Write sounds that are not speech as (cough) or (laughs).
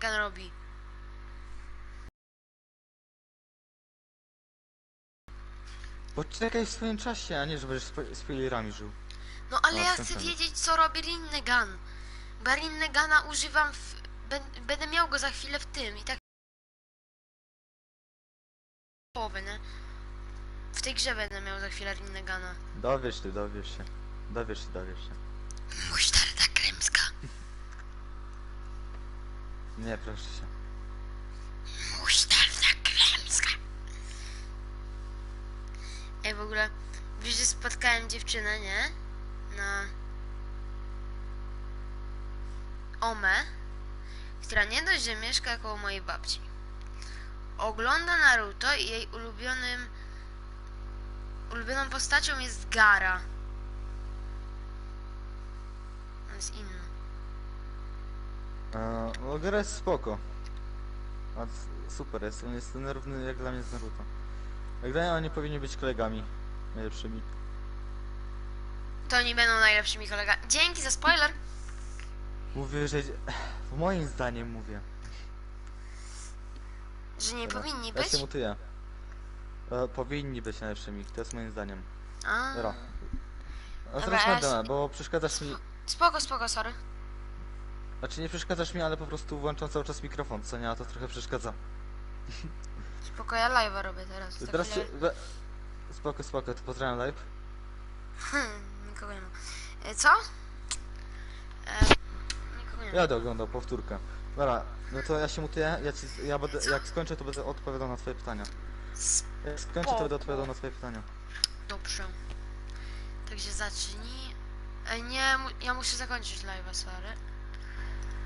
Rinnegan robi? Poczekaj w swoim czasie, a nie żebyś spo- spoilerami żył. No ale No, ja w tym chcę wiedzieć, co robi Rinnegan. Bo Rinnegana używam w... bę- Będę miał go za chwilę w tym i tak... Połowę, nie? W tej grze będę miał za chwilę Rinnegana. Dowiesz ty, dowiesz się. Dowiesz się, dowiesz się. Nie, proszę się. Musztarda kremska. Ej, w ogóle, wiesz, że spotkałem dziewczynę, nie? Na... Ome, która nie dość, że mieszka koło mojej babci. Ogląda Naruto i jej ulubionym... Ulubioną postacią jest Gara. On jest inny. No gra jest spoko. A, super jest, on jest nerwny jak dla mnie z Naruto. Jak dla mnie oni powinni być kolegami najlepszymi. To oni będą najlepszymi kolegami. Dzięki za spoiler! Mówię, że... Moim zdaniem mówię. Że nie Dobra, powinni Ja być? się mutuję. E, powinni być najlepszymi, to jest moim zdaniem. A, Dobra. A Dobra, teraz ja bo przeszkadzasz mi... Spoko, spoko, sorry. Znaczy nie przeszkadzasz mi, ale po prostu włączam cały czas mikrofon, co nie, a to trochę przeszkadza. (laughs) Spoko, ja live'a robię teraz. Za Teraz chwilę- się... we- Spoko, spoko, to pozdrawiam live. Hmm, nikogo nie ma. E, co? E, nikogo nie ma. Ja będę oglądał powtórkę. Dobra, no to ja się mutuję, ja, ci, ja będę, jak skończę to będę odpowiadał na twoje pytania. Jak skończę to będę odpowiadał na twoje pytania. Dobrze. Także zacznij. E, nie, mu- ja muszę zakończyć live'a, sorry.